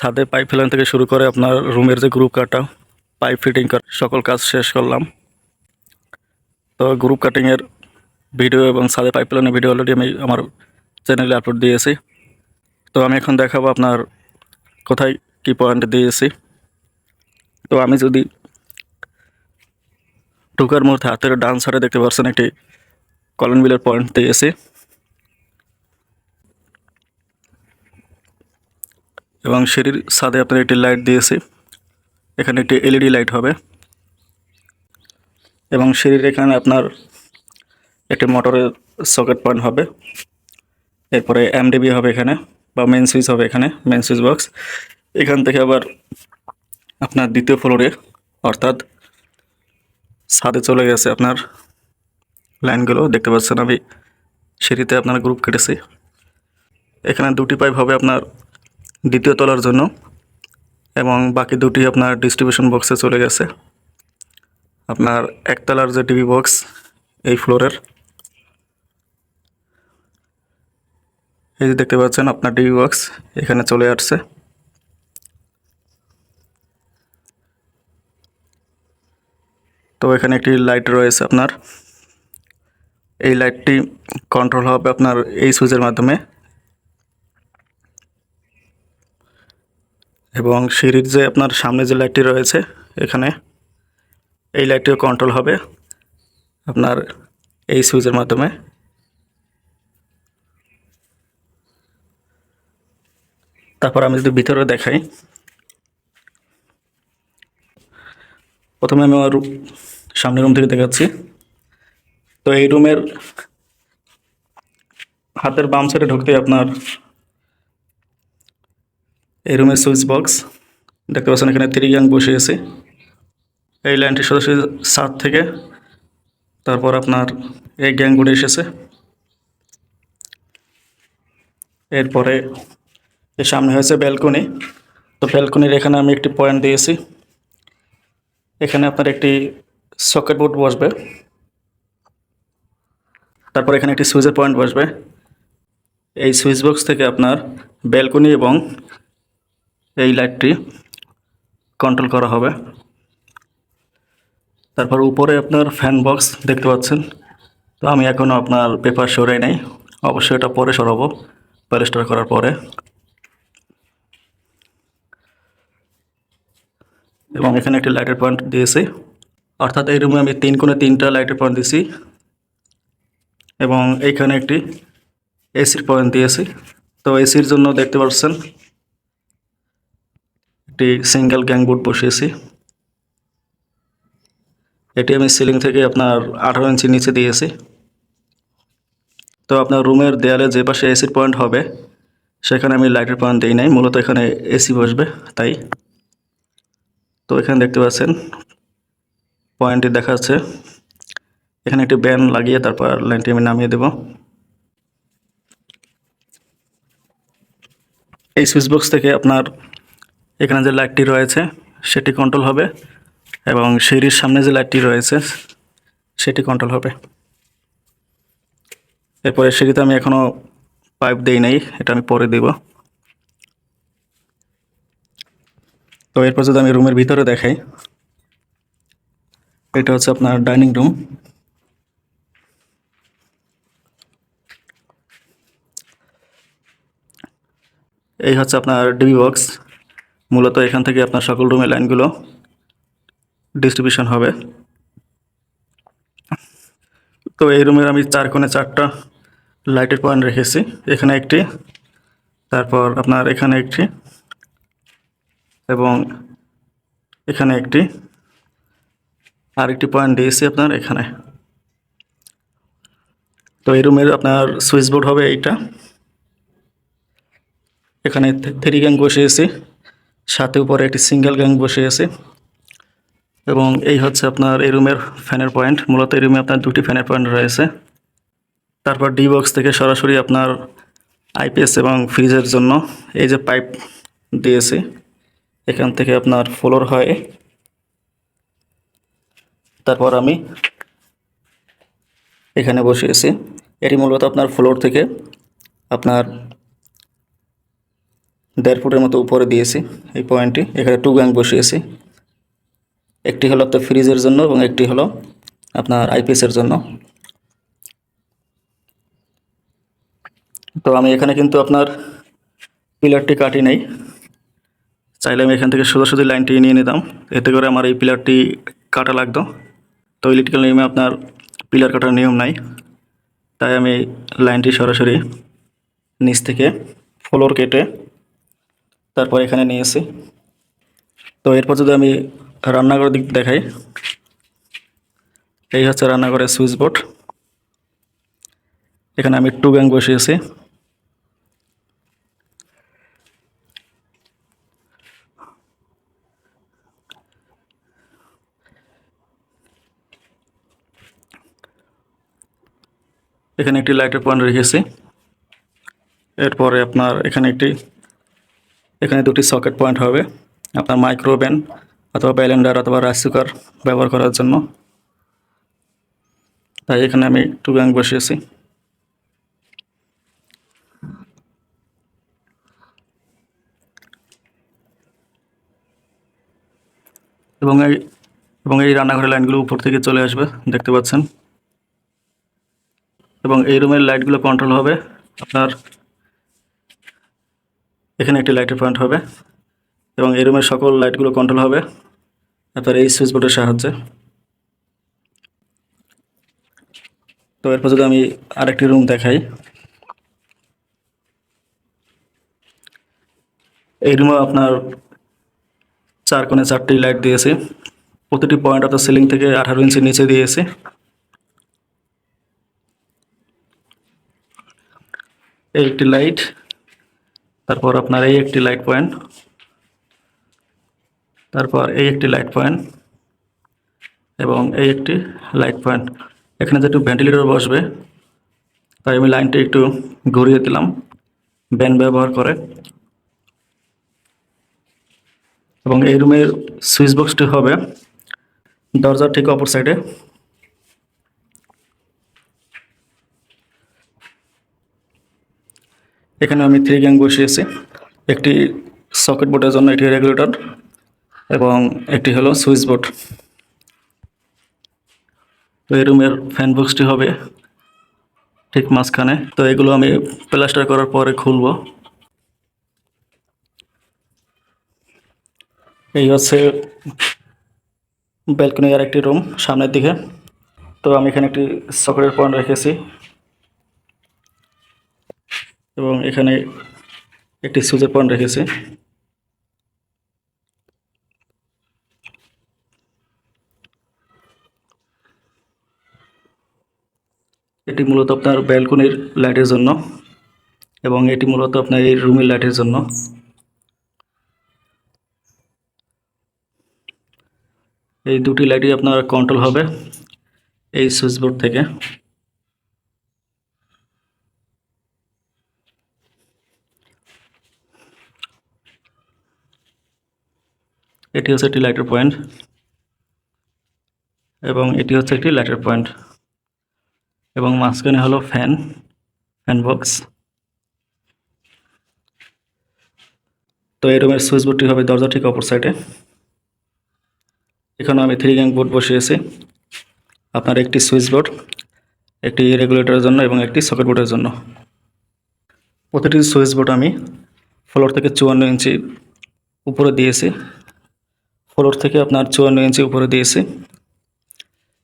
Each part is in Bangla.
ছাদে পাইপ ফেলান থেকে শুরু করে আপনার রুমের যে গ্রুপ কাটা পাইপ ফিটিং করা সকল কাজ শেষ করলাম। তো গ্রুপ কাটিংয়ের ভিডিও এবং ছাদে পাইপ ফেলানোর ভিডিও অলরেডি আমি আমার চ্যানেলে আপলোড দিয়েছি। তো আমি এখন দেখাবো আপনার কোথায় কী পয়েন্ট দিয়েছি। তো আমি যদি ঢুকার মুহূর্তে হাতের ডান সাইডে দেখতে পাচ্ছেন, একটি কলন বিলের পয়েন্ট দিয়েছি। এবং সিঁড়ির ছাদে আপনার একটি লাইট দিয়েছি। এখানে একটি এলইডি লাইট হবে। এবং সিঁড়ির এখানে আপনার একটি মোটরের সকেট পয়েন্ট হবে। এরপরে এমডিবি হবে এখানে বা মেন সুইচ হবে এখানে মেন সুইচ বক্স এখান থেকে আবার আপনার দ্বিতীয় ফ্লোরে অর্থাৎ ছাদে চলে গেছে আপনার লাইনগুলো। দেখতে পাচ্ছেন আমি সিঁড়িতে আপনার গ্রুপ কেটেছি। এখানে দুটি পাইপ হবে আপনার দ্বিতীয় তলার জন্য এবং বাকি দুটি আপনার ডিস্ট্রিবিউশন বক্সে চলে গেছে। আপনার একতলার যে টিভি বক্স এই ফ্লোরের এই যে দেখতে পাচ্ছেন, আপনার টিভি বক্স এখানে চলে আসছে। তো এখানে একটি লাইট রয়েছে আপনার। এই লাইটটি কন্ট্রোল হবে আপনার এই সুইচের মাধ্যমে। এবং সিঁড়ির যে আপনার সামনে যে লাইটটি রয়েছে, এখানে এই লাইটটিও কন্ট্রোল হবে আপনার এই সুইচের মাধ্যমে। তারপর আমি যদি ভিতরে দেখাই, প্রথমে আমি আমার সামনের রুম থেকে দেখাচ্ছি। তো এই রুমের হাতের বাম সাইডে ঢুকতে আপনার এই রুমের সুইচ বক্স দেখতে পাচ্ছেন এখানে থ্রি গ্যাং বসিয়েছে এই লাইনটি সরাসরি সাত থেকে, তারপর আপনার এই গ্যাংগুলো এসেছে। এরপরে এর সামনে হয়েছে ব্যালকনি তো ব্যালকনির এখানে আমি একটি পয়েন্ট দিয়েছি। এখানে আপনার একটি সকেট বোর্ড বসবে। তারপর এখানে একটি সুইচের পয়েন্ট বসবে। এই সুইচ বক্স থেকে আপনার ব্যালকনি এবং এই লাইটটি কন্ট্রোল করা হবে। তারপর উপরে আপনার ফ্যান বক্স দেখতে পাচ্ছেন। তো আমি এখনও আপনার পেপার সরাই নাই। অবশ্যই এটা পরে সরাবো প্যালেস্টার করার পরে। এবং এখানে একটি লাইটের পয়েন্ট দিয়েছি। অর্থাৎ এই রুমে আমি তিন কোণে তিনটা লাইটের পয়েন্ট দিয়েছি। এবং এইখানে একটি এসির পয়েন্ট দিয়েছি। তো এসির জন্য দেখতে পাচ্ছেন একটি সিঙ্গেল গ্যাং বোর্ড বসিয়েছি। এটি আমি সিলিং থেকে আপনার আঠারো ইঞ্চি নিচে দিয়েছি। তো আপনার রুমের দেয়ালে যে পাশে এসির পয়েন্ট হবে, সেখানে আমি লাইটের পয়েন্ট দিই নাই, মূলত এখানে এসি বসবে, তাই। তো এখানে দেখতে পাচ্ছেন পয়েন্টটি দেখা যাচ্ছে এখানে একটি ব্যান লাগিয়ে তারপর লাইনটি আমি নামিয়ে দেব। এই সুইচ বক্স থেকে আপনার এখানে যে লাইটটি রয়েছে, সেটি কন্ট্রোল হবে এবং সিঁড়ির সামনে যে লাইটটি রয়েছে, সেটি কন্ট্রোল হবে। এরপরে সিঁড়িতে আমি এখনও পাইপ দেই নাই, এটা আমি পরে দেব। তো এরপর যদি আমি রুমের ভিতরে দেখাই, এটা হচ্ছে আপনার ডাইনিং রুম এই হচ্ছে আপনার ডিবি বক্স মূলত এখান থেকে আপনার সকল রুমের লাইনগুলো ডিস্ট্রিবিউশন হবে। তো এই রুমের আমি চার কোণে চারটা লাইটের পয়েন্ট রেখেছি। এখানে একটি, তারপর আপনার এখানে একটি এবং এখানে একটি। আরেকটি পয়েন্ট দিয়েছি আপনার এখানে। তো এই রুমের আপনার সুইচ বোর্ড হবে এইটা। এখানে থ্রি গ্যাং বসিয়েছি। সাথে উপরে একটি সিঙ্গেল গ্যাং বসে বসিয়েছি এবং এই হচ্ছে আপনার এই রুমের ফ্যানের পয়েন্ট। মূলত এই রুমে আপনার দুটি ফ্যানের পয়েন্ট রয়েছে। তারপর ডি বক্স থেকে সরাসরি আপনার আইপিএস এবং ফ্রিজের জন্য এই যে পাইপ দিয়েছি, এখান থেকে আপনার ফ্লোর হয়। তারপর আমি এখানে বসিয়েছি এটি মূলত আপনার ফ্লোর থেকে আপনার দেড় ফুটের মতো উপরে দিয়েছি এই পয়েন্টটি। এখানে টু গ্যাং বসিয়েছি। একটি হলো আপনার ফ্রিজের জন্য এবং একটি হলো আপনার আইপিএসের জন্য। তো আমি এখানে কিন্তু আপনার পিলারটি কাটি নেই। চাইলে আমি এখান থেকে সোজাসুজি লাইনটি নিয়ে নিতাম। এতে করে আমার এই পিলারটি কাটা লাগতো। তো ইলেকট্রিক্যাল নিয়মে আপনার পিলার কাটার নিয়ম নাই। তাই আমি লাইনটি সরাসরি নিচ থেকে ফ্লোর কেটে তারপর এখানে নিয়ে এসি তো এরপর যদি আমি রান্নাঘরের দিক দেখাই, এই হচ্ছে রান্নাঘরের সুইচ বোর্ড। এখানে আমি টু গ্যাং বসিয়েছি। এখানে একটি লাইটের পয়েন্ট রেখেছি। এরপরে আপনার এখানে একটি এখানে দুটি সকেট পয়েন্ট হবে। আপনার মাইক্রোওভেন অথবা ব্যালেন্ডার অথবা রাইস কুকার ব্যবহার করার জন্য। তাই এখানে আমি টু ব্যাঙ্ক বসিয়েছি। এবং এই এবং এই রান্নাঘরের লাইনগুলো উপর থেকে চলে আসবে, দেখতে পাচ্ছেন। এবং এই রুমের লাইটগুলো কন্ট্রোল হবে আপনার এখানে একটি লাইটের পয়েন্ট হবে এবং এই রুমের সকল লাইটগুলো কন্ট্রোল হবে। আপনার এই সুইচ বোর্ডের সাহায্যে। তো এরপর যদি আমি আরেকটি রুম দেখাই। এই রুমে আপনার চার কোণে চারটি লাইট দিয়েছি। প্রতিটি পয়েন্ট আপনার সিলিং থেকে আঠারো ইঞ্চি নিচে দিয়েছি। একটি লাইট তারপর আপনার এই একটি লাইট পয়েন্ট তারপর এই একটি লাইট পয়েন্ট এবং এই একটি লাইট পয়েন্ট এখানে যেহেতু ভেন্টিলেটর বসবে, তাই আমি লাইনটি একটু ঘুরিয়ে দিলাম ব্যান ব্যবহার করে। এবং এই রুমের সুইচ বক্সটি হবে দরজার ঠিক অপর সাইডে এখানে আমি থ্রি গ্যাং বসিয়েছি। একটি সকেট বোর্ডের জন্য, একটি রেগুলেটর এবং একটি হলো সুইচ বোর্ড তো এই রুমের ফ্যান বক্সটি হবে ঠিক মাঝখানে। তো এগুলো আমি প্লাস্টার করার পরে খুলবো। এই হচ্ছে ব্যালকনি আর একটি রুম সামনের দিকে। তো আমি এখানে একটি সকেটের পয়েন্ট রেখেছি। এবং এখানে একটি সুইচের পয়েন্ট রেখেছে। এটি মূলত আপনার ব্যালকনির লাইটের জন্য এবং এটি মূলত আপনার এই রুমের লাইটের জন্য। এই দুটি লাইটই আপনার কন্ট্রোল হবে এই সুইচ বোর্ড থেকে। এটি হচ্ছে একটি লাইটের পয়েন্ট এবং এটি হচ্ছে একটি লাইটের পয়েন্ট এবং মাঝখানে হলো ফ্যান ফ্যান বক্স তো এই রুমের সুইচ বোর্ডটি হবে দরজা ঠিক অপর সাইডে এখানে আমি থ্রি গ্যাং বোর্ড বসিয়েছি। আপনার একটি সুইচ বোর্ড একটি রেগুলেটরের জন্য এবং একটি সকেট বোর্ডের জন্য। প্রতিটি সুইচ বোর্ড আমি ফ্লোর থেকে চুয়ান্ন ইঞ্চি উপরে দিয়েছি। ফ্লোর থেকে আপনার চুয়ান্ন ইঞ্চি উপরে দিয়েছি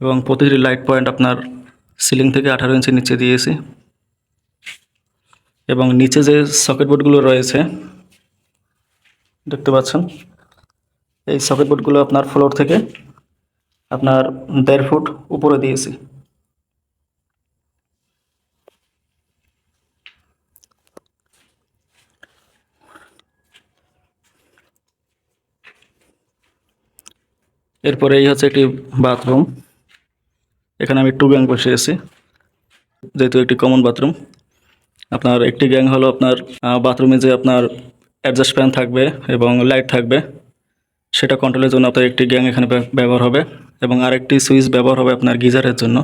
এবং প্রতিটি লাইট পয়েন্ট আপনার সিলিং থেকে আঠারো ইঞ্চি নিচে দিয়েছি। এবং নিচে যে সকেট বোর্ডগুলো রয়েছে, দেখতে পাচ্ছেন, এই সকেট বোর্ডগুলো আপনার ফ্লোর থেকে আপনার দেড় ফুট উপরে দিয়েছি। এরপরে এই হচ্ছে একটি বাথরুম এখানে আমি টু গ্যাং বসিয়েছি যেহেতু একটি কমন বাথরুম আপনার একটি গ্যাং হলো আপনার বাথরুমে যে আপনার অ্যাডজাস্ট ফ্যান থাকবে এবং লাইট থাকবে, সেটা কন্ট্রোলের জন্য আপনার একটি গ্যাং এখানে ব্যবহার হবে এবং আরেকটি সুইচ ব্যবহার হবে আপনার গিজারের জন্য।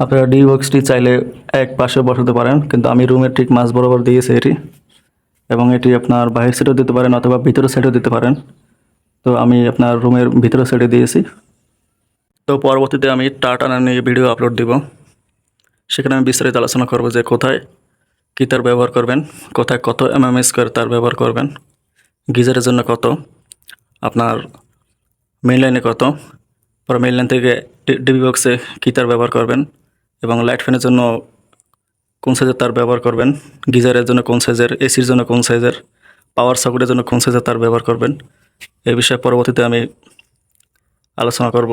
আপনারা ডি বক্সটি চাইলে এক পাশে বসাতে পারেন, কিন্তু আমি রুমের ঠিক মাঝ বরাবর দিয়েছি এটি। এবং এটি আপনার বাহির সাইডেও দিতে পারেন অথবা ভিতরের সাইডেও দিতে পারেন। তো আমি আপনার রুমের ভিতরে সাইডে দিয়েছি। তো পরবর্তীতে আমি টাটা নিয়ে ভিডিও আপলোড দিব। সেখানে আমি বিস্তারিত আলোচনা করব যে কোথায় কী তার ব্যবহার করবেন, কোথায় কত এম এম তার ব্যবহার করবেন, গিজারের জন্য কত, আপনার মেইন লাইনে কত, পরে মেইন লাইন থেকে ডিবি বক্সে কী তার ব্যবহার করবেন, এবং লাইট ফ্যানের জন্য কোন সাইজের তার ব্যবহার করবেন, গিজারের জন্য কোন সাইজের এসির জন্য কোন সাইজের পাওয়ার সকেটের জন্য কোন সাইজের তার ব্যবহার করবেন এই বিষয়ে পরবর্তীতে আমি আলোচনা করব